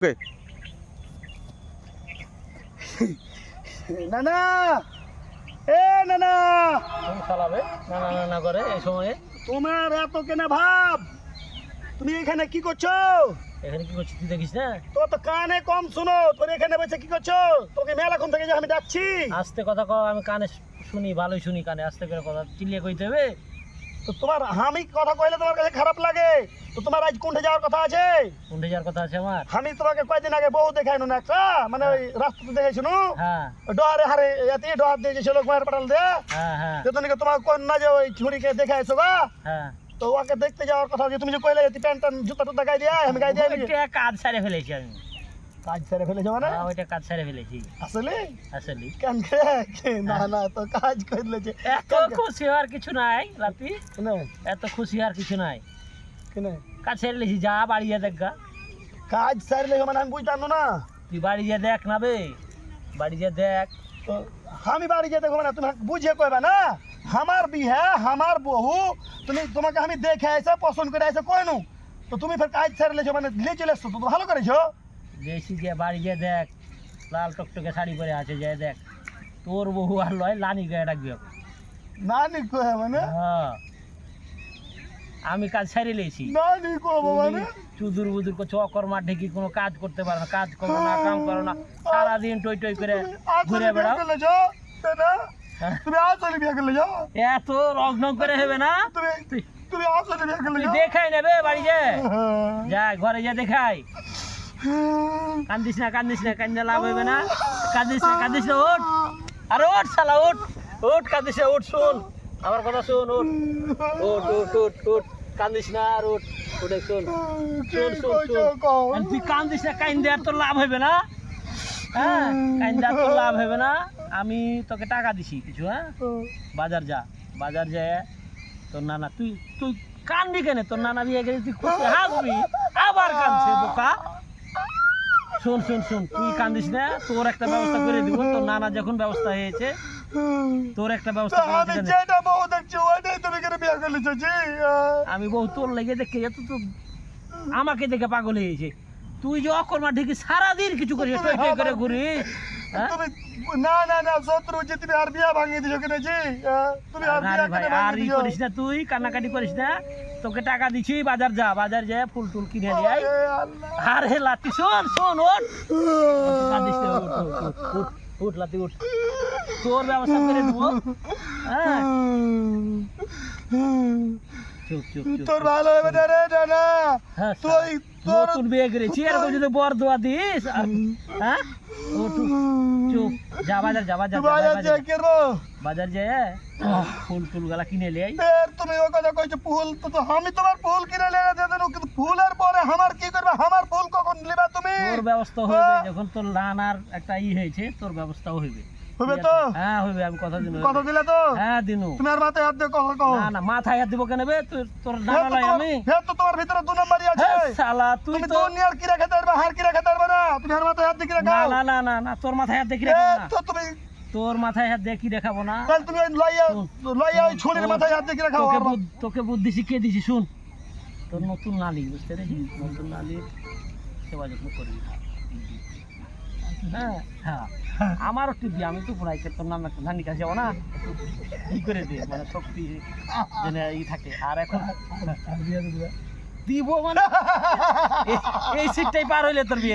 ওকে না না এ না না তুমি চালাবে? না না না না করে এই সময়ে? তোমার এত কেনা ভাব! তুমি এখানে কি করছ? এখানে কি করছিস তুই দেখিস না? তোর তো কানে কম শুনো তোর এখানে বসে কি করছ? তোকে মেলাক্ষণ থেকে যে আমি ডাকছি? আস্তে কথা কও আমি কানে শুনি ভালোই শুনি কানে আস্তে করে কথা চিল্লিয়ে কইতে হবে? তো তোমার আমি কথা কইলে তোমার কাছে খারাপ লাগে? তো তোমার আজ কোনটা যাওয়ার কথা আছে? কোনটা যাওয়ার কথা আছে আমার। আমি তোমাকে কয়দিন আগে বউ দেখাইনো না একটা? মানে ওই রাস্তাতে দেখাইছিল হ্যাঁ। ডহারে হারে এতে ডহার দিয়ে গেছিল মায়ের পাটাল দিয়ে? হ্যাঁ হ্যাঁ। তো তুমি তোমার কোন না যে ওই ছুরিকে দেখাইছো গা? হ্যাঁ। তো ওকে দেখতে যাওয়ার কথা যে তুমি যে কইলে প্যান্ট জুতা টুতা গাই দিয়ে আমি গাই দিয়ে কাজ সারে ফেলেছি আমি। কাজ ছেড়ে ফেলে যাব না হ্যাঁ, ওইটা কাজ সারে ফেলেছি। আসলে? আসলে। কেন না না তো কাজ করলে যে এত খুশি হওয়ার কিছু নাই রাতি। এত খুশি হওয়ার কিছু নাই। কেন? কাজ ছেড়ে লেছি যা বাড়ি যা দেখ কাজ সারলে মানে আমি বুঝতাম না। তুই বাড়ি যা দেখ না বে। বাড়ি যা দেখ। তো আমি বাড়ি যেতে দেখব না তুমি বুঝে কইবা না? আমার বিহে আমার বহু তুমি তোমাকে আমি দেখে আইসা পছন্দ করে আইসা কইনু। তো তুমি ফের কাজ ছেড়ে লেছো মানে নিয়ে চলে এসছো তো ভালো করেছ? বেশি যে বাড়ি যে দেখ লাল টকটকে শাড়ি পরে আছে যে দেখ তোর বহু আর লয় লানি গায়ে ডাকবি। ওকে। না নি কয়ে মানে? হ্যাঁ। আমি কাজ ছাড়িয়ে লেছি। না নি কবো মানে? চুদুর বুদুর করছ অকর্মা ঢেকি কোনো কাজ করতে পারো না কাজ করো না কাম করো না সারাদিন টই টই করে ঘুরে বেড়াও। হ্যাঁ। তুমি আসলে বিয়ে করলে যাও। এত রগ্ন করে হবে না? তুমি তুমি আসলে বিয়ে করলে দেখাই নেবে বাড়ি যে যা ঘরে যা দেখাই। কান্দিস না কান্দিস না কান্দা লাভ হবে না। কান্দিস না কান্দিস না ওঠ আরে ওঠ শালা ওঠ ওঠ কান্দিস না ওঠ শোন। আমার কথা শোন ওঠ ওঠ ওঠ ওঠ ওঠ কান্দিস না আর ওঠ ওঠে শোন। শোন শোন শোন। তুই কান্দিস না কাইন্দে আর তোর লাভ হবে না। হ্যাঁ কাইন্দে আর তোর লাভ হবে না। আমি তোকে টাকা দিছি কিছু হ্যাঁ? বাজার যা বাজার যায় তোর নানা তুই তুই কান্দি কেন? তোর নানা বিয়ে গেলে তুই খুশি হাসবি? আবার কাঁদছে বোকা। শোন শোন শোন তুই কান্দিস না তোর একটা ব্যবস্থা করে দিব তোর নানা যখন ব্যবস্থা হয়েছে তোর একটা ব্যবস্থা আমি যেটা বউ দেখছি ওইটাই তুমি কেন বিয়ে করলে চাচি? আমি বহু তোর লেগে দেখে এত তো আমাকে দেখে পাগল হয়েছে। তুই যে অকর্মা ঢেকে সারাদিন কিছু করিস করে ঘুরিস? তুমি না না না শত্রু যে তুমি আর বিয়ে ভাঙিয়ে দিছো কেন? জি তুমি আর বিয়ে কেন ভাঙিয়ে দিছো? করিস না তুই কান্নাকাটি করিস না। তোকে টাকা দিছি বাজার যা বাজার যা ফুল টুল কিনে নিয়ে আল্লাহ। আর হে লাতি শোন শোন ওঠ। কাঁদিস না, উঠ, উঠ, লাতি উঠ তোর ব্যবস্থা করে দেবো হ্যাঁ? তোর ভালো হবে না রে না হ্যাঁ তুই তোর বিয়ে করেছি এরকম যদি বর দোয়া দিস হ্যাঁ? ও চুপ। চুপ যা বাজার যা বাজার তুই যা, বাজার বাজার যে করব বাজার যায় ফুল টুল গালা কিনে লে আই তুমি ও কথা কইছো ফুল তো তো আমি তোমার ফুল কিনে লেগে দিয়ে দেবো কিন্তু ফুলের পরে আমার কি করবে? আমার ফুল কখন নেবা তুমি? তোর ব্যবস্থা হইবে যখন তোর লানার একটা ই হয়েছে তোর ব্যবস্থাও হইবে। হবে তো? হ্যাঁ হইবে আমি কথা কথা দিলে তো? হ্যাঁ দিনু। তুমি আর মাথায় হাত দিয়ে কথা কও। না না মাথায় হাত দিব কেন বে? তোর তোর ডানা লাই আমি। তো তোমার ভিতরে দু নম্বরই আছে। শালা তুই তুমি তো দুনিয়ার হার না তুমি আর মাথায় হাত দিয়ে কিরা না না না না না তোর মাথায় হাত দেখি এ, না? তো তুমি তোর মাথায় হাত দেখি দেখাবো না? তাহলে তুমি লইয়া লইয়া ওই ছুরির মাথায় হাত দিয়ে কিরা তোকে তোকে বুদ্ধি শিখিয়ে দিছি শুন। তোর নতুন নালি বুঝতে পেরেছিস নতুন নালির সেবা যত্ন করবি হ্যাঁ। হ্যাঁ। আমারও টিপি আমি তো পড়াই তোর নাম একটা ধানি কাছে যাব না? কি করে দে মানে শক্তি যেন ই থাকে। আর এখন দিব মানে এই- এই সিটটাই পার হইলে তোর বিয়ে।